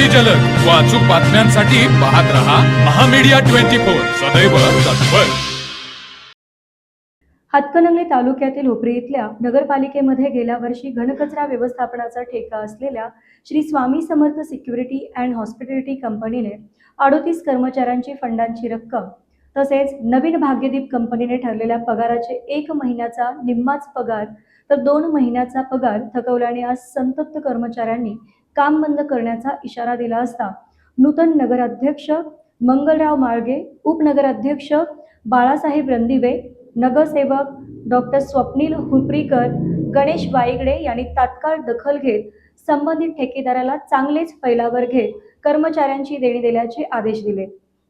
अगदी जलद. व अचूक बातम्यांसाठी पाहत रहा महामीडिया ट्वेंटी फोर. सदैव तत्पर. हातकणंगले तालुक्यातील हुपरी इथल्या नगरपालिकेमध्ये गेल्या वर्षी घनकचरा व्यवस्थापनाचा ठेका असलेल्या Shri Swami Samarth security and hospitality कंपनीने अडोतीस कर्मचाऱ्यांची फंडांची रक्कम तसेच नवीन भाग्यदीप कंपनीने ठरलेल्या पगाराचे एक महिन्याचा निम्माच पगार तर दोन महिन्याचा पगार थकवल्याने आज संतप्त कर्मचाऱ्यांनी काम बंद करण्याचा इशारा दिला असता. नूतन नगराध्यक्ष मंगलराव माळगे उपनगराध्यक्ष बाळासाहेब रणदिवे नगरसेवक डॉक्टर स्वप्नील हुपरीकर गणेश वाईगडे यांनी तात्काळ दखल घेत संबंधित ठेकेदाराला चांगलेच फैलावर घेत कर्मचाऱ्यांची देणी दिल्याचे आदेश दिले.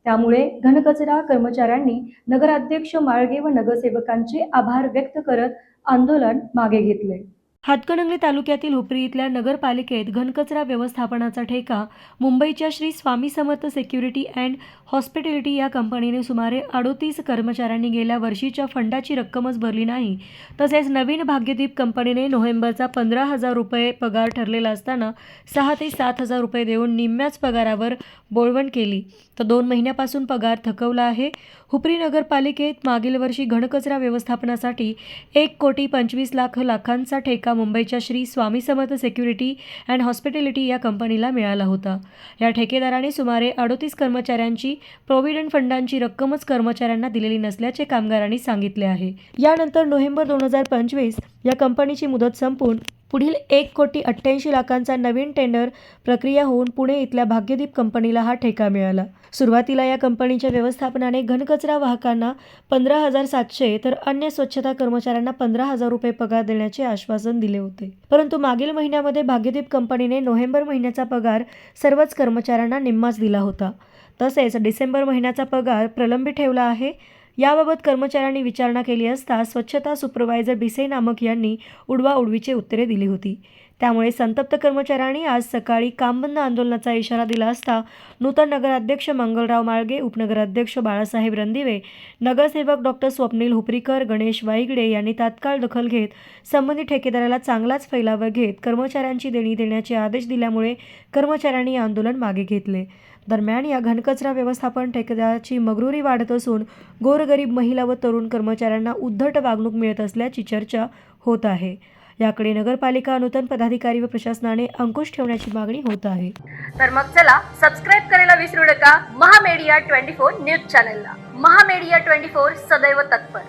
त्यामुळे घनकचरा कर्मचाऱ्यांनी नगराध्यक्ष माळगे व नगरसेवकांचे आभार व्यक्त करत आंदोलन मागे घेतले. हातकणंगले तालुक्यातील हुपरी इथल्या नगरपालिकेत घनकचरा व्यवस्थापनाचा ठेका मुंबईच्या Shri Swami Samarth security and hospitality या कंपनीने सुमारे अडोतीस कर्मचाऱ्यांनी गेल्या वर्षीच्या फंडाची रक्कमच भरली नाही. तसेच नवीन भाग्यदीप कंपनीने नोव्हेंबरचा पंधरा हजार रुपये पगार ठरलेला असताना सहा ते सात हजार रुपये देऊन निम्म्याच पगारावर बोळवण केली. तर दोन महिन्यापासून पगार थकवला आहे. हुपरी नगरपालिकेत मागील वर्षी घनकचरा व्यवस्थापनासाठी एक कोटी पंचवीस लाख लाखांचा ठेका मुंबईच्या Shri Swami Samarth security and hospitality या कंपनीला मिळाला होता. या ठेकेदाराने सुमारे अडोतीस कर्मचाऱ्यांची प्रॉव्हिडंट फंडांची रक्कमच कर्मचाऱ्यांना दिलेली नसल्याचे कामगारांनी सांगितले आहे. यानंतर नोव्हेंबर दोन हजार पंचवीस या कंपनीची मुदत संपून पुढील एक कोटी अठ्ठ्याऐंशी लाखांचा नवीन टेंडर प्रक्रिया होऊन पुणे इथल्या भाग्यदीप कंपनीला हा ठेका मिळाला. सुरुवातीला या कंपनीच्या व्यवस्थापनाने घनकचरा वाहकांना पंधरा हजार सातशे तर अन्य स्वच्छता कर्मचाऱ्यांना पंधरा हजार रुपये पगार देण्याचे आश्वासन दिले होते. परंतु मागील महिन्यामध्ये भाग्यदीप कंपनीने नोव्हेंबर महिन्याचा पगार सर्वच कर्मचाऱ्यांना निम्माच दिला होता. तसेच डिसेंबर महिन्याचा पगार प्रलंबित ठेवला आहे. याबाबत कर्मचाऱ्यांनी विचारणा केली असता स्वच्छता सुपरवायझर बिसे नामक यांनी उडवाउडवीचे उत्तरे दिली होती. त्यामुळे संतप्त कर्मचाऱ्यांनी आज सकाळी कामबंद आंदोलनाचा इशारा दिला असता नूतन नगराध्यक्ष मंगलराव माळगे उपनगराध्यक्ष बाळासाहेब रणदिवे नगरसेवक डॉक्टर स्वप्नील हुपरीकर गणेश वाईगडे यांनी तात्काळ दखल घेत संबंधित ठेकेदाराला चांगलाच फैलावर घेत कर्मचाऱ्यांची देणी देण्याचे आदेश दिल्यामुळे कर्मचाऱ्यांनी आंदोलन मागे घेतले. दरम्यान या घनकचरा व्यवस्थापन ठेकेदाराची मगरुरी वाढत असून गोरगरीब महिला व तरुण कर्मचाऱ्यांना उद्धट वागणूक मिळत असल्याची चर्चा होत आहे. याकडे नगरपालिका नूतन पदाधिकारी व प्रशासनाने अंकुश ठेवण्याची मागणी होत आहे. तर मग चला सबस्क्राईब करायला विसरू नका. महामेडिया ट्वेंटी फोर न्यूज चॅनलला. महामेडिया ट्वेंटी फोर सदैव तत्पर.